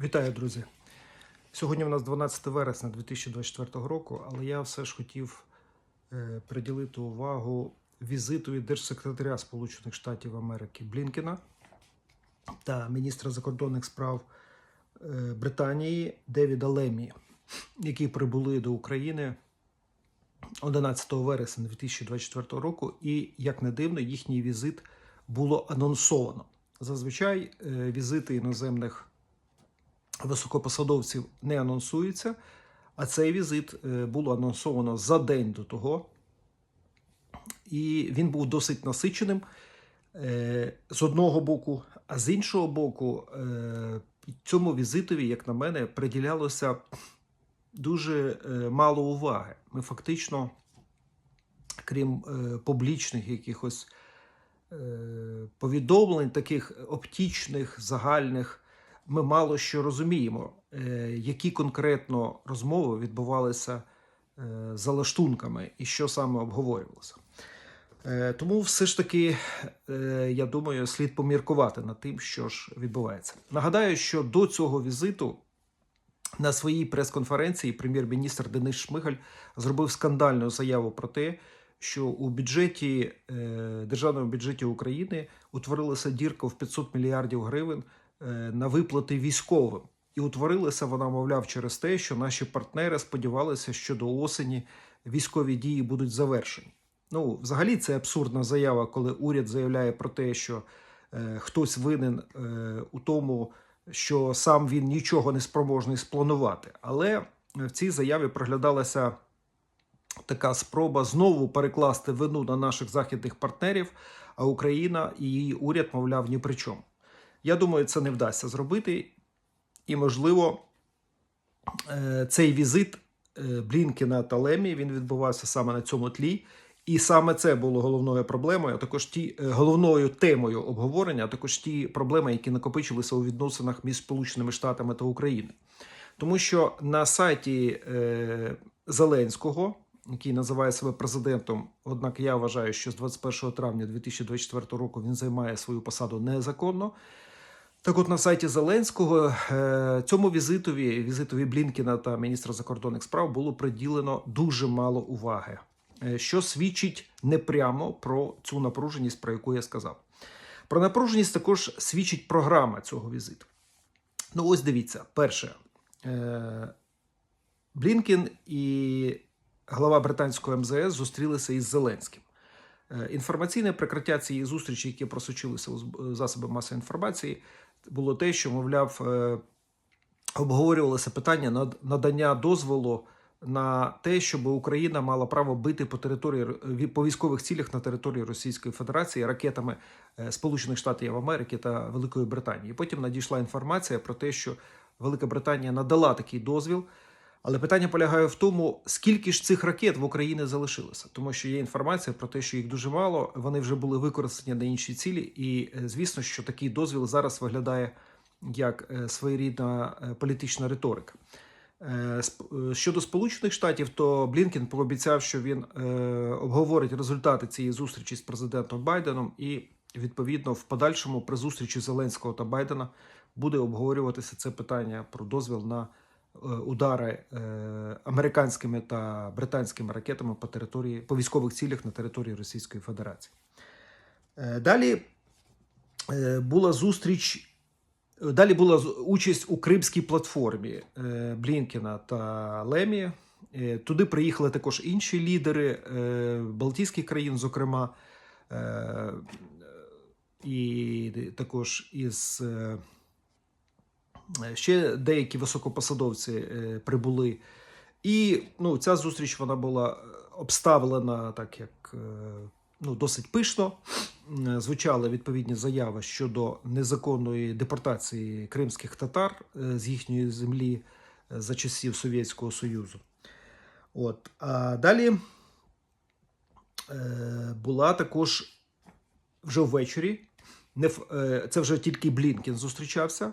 Вітаю, друзі. Сьогодні у нас 12 вересня 2024 року, але я все ж хотів е, приділити увагу візиту держсекретаря Сполучених Штатів Америки Блінкена та міністра закордонних справ е, Британії Девіда Лемі, які прибули до України 11 вересня 2024 року. І, як не дивно, їхній візит було анонсовано. Зазвичай е, візити іноземних високопосадовців не анонсується, а цей візит е, було анонсовано за день до того, і він був досить насиченим е, з одного боку, а з іншого боку, е, цьому візитові, як на мене, приділялося дуже мало уваги. Ми фактично, крім публічних якихось повідомлень, таких оптічних, загальних, ми мало що розуміємо, е, які конкретно розмови відбувалися е, за лаштунками і що саме обговорювалося. Е, Тому все ж таки, я думаю, слід поміркувати над тим, що ж відбувається. Нагадаю, що до цього візиту на своїй прес-конференції прем'єр-міністр Денис Шмигаль зробив скандальну заяву про те, що у бюджеті державному бюджеті України утворилася дірка в 500 мільярдів гривень на виплати військовим. І утворилася вона, мовляв, через те, що наші партнери сподівалися, що до осені військові дії будуть завершені. Ну, взагалі, це абсурдна заява, коли уряд заявляє про те, що е, хтось винен е, у тому, що сам він нічого не спроможний спланувати. Але в цій заяві проглядалася така спроба знову перекласти вину на наших західних партнерів, а Україна і її уряд, мовляв, ні при чому. Я думаю, це не вдасться зробити, і, можливо, е, цей візит е, Блінкена та Лемі він відбувався саме на цьому тлі. І саме це було головною проблемою, а також ті е, головною темою обговорення, а також ті проблеми, які накопичилися у відносинах між Сполученими Штатами та Україною. Тому що на сайті е, Зеленського, який називає себе президентом, однак я вважаю, що з 21 травня 2024 року він займає свою посаду незаконно. Так, от на сайті Зеленського е, цьому візитові, візитові Блінкіна та міністра закордонних справ було приділено дуже мало уваги, е, що свідчить непрямо про цю напруженість, про яку я сказав. Про напруженість також свідчить програма цього візиту. Ну, ось дивіться, перше, е, Блінкін і глава британського МЗС зустрілися із Зеленським. Інформаційне прикриття цієї зустрічі, яке просочилося у засоби масової інформації, було те, що, мовляв, е, обговорювалося питання над- надання дозволу на те, щоб Україна мала право бити по території Р- по військових цілях на території Російської Федерації ракетами е, Сполучених Штатів Америки та Великої Британії. Потім надійшла інформація про те, що Велика Британія надала такий дозвіл. Але питання полягає в тому, скільки ж цих ракет в Україні залишилося, тому що є інформація про те, що їх дуже мало, вони вже були використані на інші цілі, і е, звісно, що такий дозвіл зараз виглядає як е, своєрідна е, політична риторика. Щодо Сполучених Штатів, то Блінкен пообіцяв, що він обговорить результати цієї зустрічі з президентом Байденом, і відповідно в подальшому при зустрічі Зеленського та Байдена буде обговорюватися це питання про дозвіл на удари е, американськими та британськими ракетами по території по військових цілях на території Російської Федерації. Е, Далі е, була зустріч. Далі була участь у Кримській платформі е, Блінкена та Лемі. Е, Туди приїхали також інші лідери е, Балтійських країн, зокрема, е, і також із е, ще деякі високопосадовці е, прибули. І ну, ця зустріч вона була е, обставлена так, як е, ну, досить пишно. Звучали відповідні заяви щодо незаконної депортації кримських татар е, з їхньої землі е, за часів Совєтського Союзу. От. А далі е, була також вже ввечері. Е, це вже тільки Блінкін зустрічався.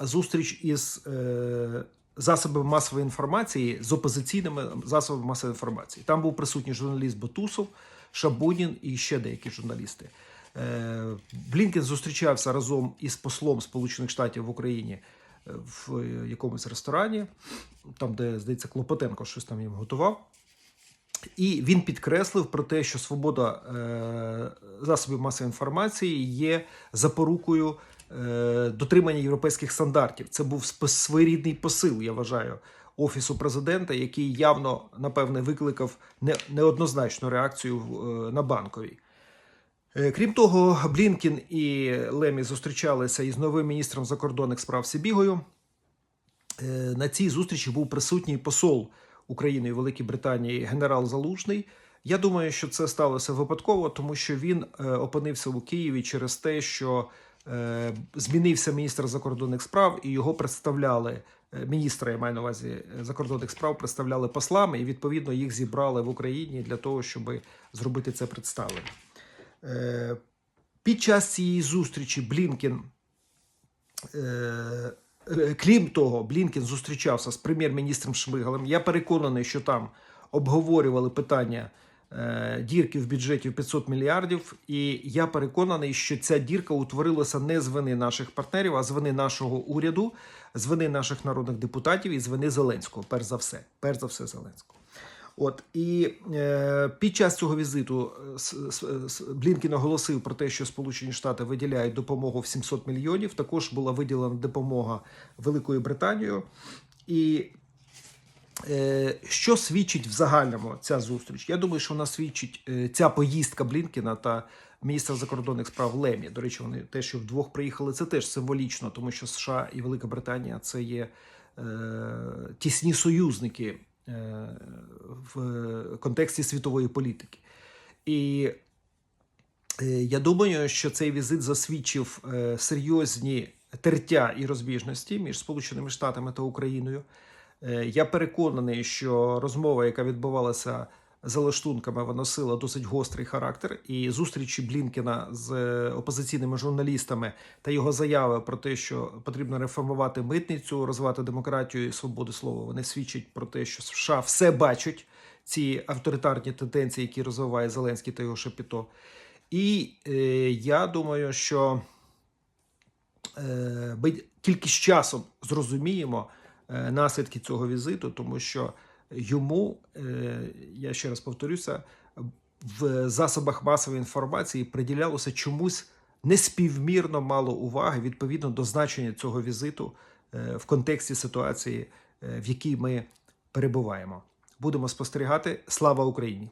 Зустріч із е, засобами масової інформації з опозиційними засобами масової інформації. Там був присутній журналіст Бутусов, Шабунін і ще деякі журналісти. Е, Блінкен зустрічався разом із послом Сполучених Штатів в Україні е, в якомусь ресторані, там, де, здається, Клопотенко щось там їм готував. І він підкреслив про те, що свобода засобів масової інформації є запорукою дотримання європейських стандартів. Це був своєрідний посил, я вважаю, офісу президента, який явно напевне викликав неоднозначну реакцію е, на банковій. Е, Крім того, Блінкін і Лемі зустрічалися із новим міністром закордонних справ Сибігою. Е, На цій зустрічі був присутній посол України і Великій Британії генерал Залужний. Я думаю, що це сталося випадково, тому що він е, опинився у Києві через те, що е, змінився міністр закордонних справ, і його представляли е, міністра, я маю на увазі е, закордонних справ, представляли послами, і відповідно їх зібрали в Україні для того, щоб зробити це представлення. Е, Під час цієї зустрічі Блінкен Е, е, Крім того, Блінкен зустрічався з прем'єр-міністром Шмигалем. Я переконаний, що там обговорювали питання е, дірки в бюджеті в 500 мільярдів. І я переконаний, що ця дірка утворилася не з вини наших партнерів, а з вини нашого уряду, з вини наших народних депутатів і з вини Зеленського. Перш за все, перш за все, Зеленського. От і е, під час цього візиту е, Блінкен оголосив про те, що Сполучені Штати виділяють допомогу в 700 мільйонів. Також була виділена допомога Великою Британією. І е, що свідчить в загальному ця зустріч? Я думаю, що вона свідчить е, ця поїздка Блінкена та міністра закордонних справ Лемі. До речі, вони те, що вдвох приїхали, це теж символічно, тому що США і Велика Британія це є е, тісні союзники е, в контексті світової політики. І е, я думаю, що цей візит засвідчив е, серйозні тертя і розбіжності між Сполученими Штатами та Україною. Е, Я переконаний, що розмова, яка відбувалася за лаштунками, вона носила досить гострий характер. І зустрічі Блінкена з е, опозиційними журналістами та його заяви про те, що потрібно реформувати митницю, розвивати демократію і свободу слова, вони свідчать про те, що США все бачать ці авторитарні тенденції, які розвиває Зеленський та його шепіто. І е, я думаю, що е, ми тільки з часом зрозуміємо наслідки цього візиту, тому що йому, е, я ще раз повторюся, в засобах масової інформації приділялося чомусь неспівмірно мало уваги відповідно до значення цього візиту е, в контексті ситуації, е, в якій ми перебуваємо. Будемо спостерігати. Слава Україні!